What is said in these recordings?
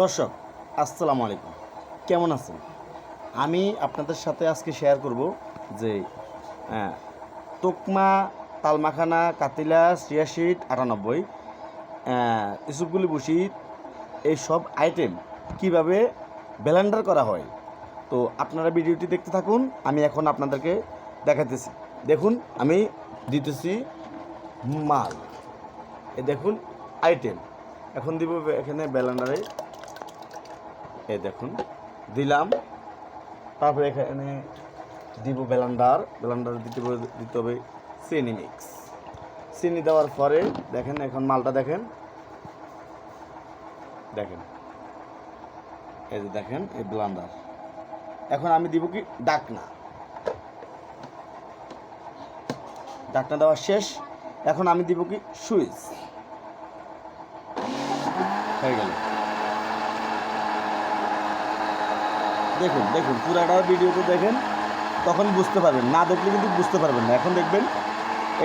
দর্শক, আসসালামু আলাইকুম। কেমন আছেন? আমি আপনাদের সাথে আজকে শেয়ার করব যে তোকমা, তালমাখানা, কাতিলা ছিয়াশিট আটানব্বই ইসুফগুলি বুসিদ এই সব আইটেম কীভাবে ব্লেন্ডার করা হয়? তো আপনারা ভিডিওটি দেখতে থাকুন, আমি এখন আপনাদেরকে দেখাতেছি দেখুন, আমি দিতেছি মাল। এ দেখুন আইটেম এখন দিব এখানে ব্লেন্ডারে এই দেখুন, দিলাম। তারপরে এখানে দিব ব্লেন্ডার। ব্লেন্ডার দিতে দিতে হবে চিনি মিক্স। চিনি দেওয়ার পরে দেখেন, এখন মালটা দেখেন। দেখেন। এই যে দেখেন, এই ব্লান্ডার। এখন আমি দিব কি ডাকনা। ডাকনা দেওয়া শেষ। এখন আমি দিব কি সুইচ। হয়ে গেল। দেখুন দেখুন, পুরাটা ভিডিওতে দেখেন, তখন বুঝতে পারবেন। না দেখলে কিন্তু বুঝতে পারবেন না। এখন দেখবেন,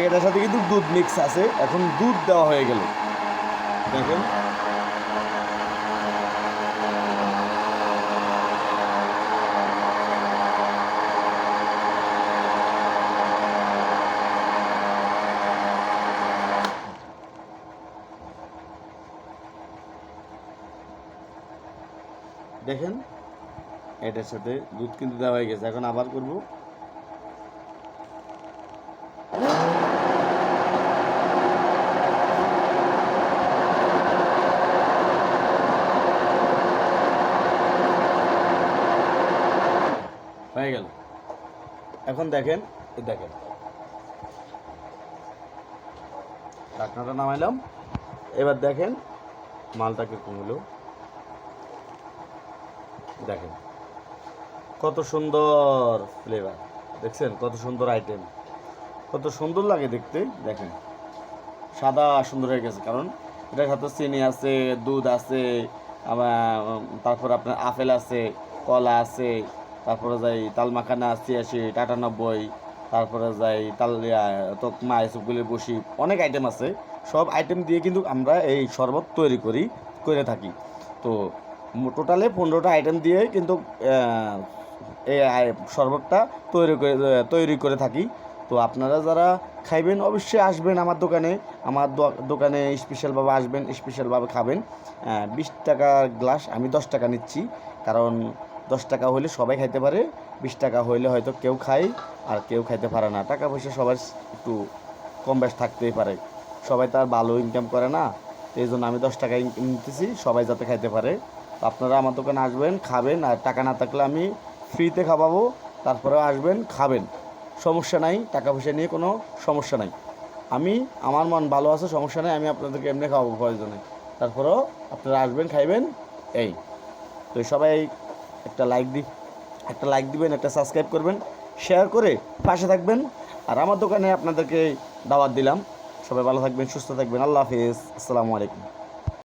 এটার সাথে কিন্তু দুধ মিক্স আছে। এখন দুধ দেওয়া হয়ে গেল। দেখেন। দেখেন এটার সাথে দুধ কিন্তু দেওয়া হয়ে গেছে। এখন আবার করব। হয়ে গেল। এখন দেখেন দেখেন। ঢাকনাটা নামাইলাম। এবার দেখেন মালটাকে কমলো দেখেন। কত সুন্দর ফ্লেভার দেখছেন? কত সুন্দর আইটেম কত সুন্দর লাগে দেখতে। দেখেন। সাদা সুন্দর হয়ে গেছে। কারণ এটার সাথে চিনি আছে, দুধ আছে তারপর আপনার আপেল আছে, কলা আছে, তারপরে যাই তালমাখানা ছিয়াশি আটানব্বই তারপরে যাই তাল তোকমা এসবগুলি বসি। অনেক আইটেম আছে। সব আইটেম দিয়ে কিন্তু আমরা এই শরবত তৈরি করি, করে থাকি। তো টোটালে পনেরোটা আইটেম দিয়ে কিন্তু এই শরবতটা তৈরি করে তৈরি করে থাকি। তো আপনারা যারা খাইবেন, অবশ্যই আসবেন আমার দোকানে। আমার দোকানে স্পেশালভাবে আসবেন স্পেশালভাবে খাবেন। বিশ টাকা গ্লাস আমি দশ টাকা নিচ্ছি। কারণ দশ টাকা হলে সবাই খাইতে পারে, বিশ টাকা হইলে হয়তো কেউ খায়, আর কেউ খাইতে পারে না। টাকা পয়সা সবার একটু কম বেশ থাকতেই পারে। সবাই তার ভালো ইনকাম করে না এই জন্য আমি দশ টাকা নিতেছি, সবাই যাতে খাইতে পারে। আপনারা আমার দোকানে আসবেন, খাবেন, আর টাকা না থাকলে আমি ফ্রিতে খাওয়াবো, তারপরে আসবেন, খাবেন। সমস্যা নাই টাকা পয়সা নিয়ে কোনো সমস্যা নাই। আমি, আমার মন ভালো আছে, সমস্যা নাই, আমি আপনাদেরকে এমনি খাওয়াবো প্রয়োজনে। তারপরেও আপনারা আসবেন, খাইবেন, এই। তো সবাই একটা লাইক দি, একটা লাইক দিবেন, একটা সাবস্ক্রাইব করবেন শেয়ার করে পাশে থাকবেন। আর আমার দোকানে আপনাদেরকে দাওয়াত দিলাম। সবাই ভালো থাকবেন, সুস্থ থাকবেন। আল্লাহ হাফিজ। আসসালামু আলাইকুম।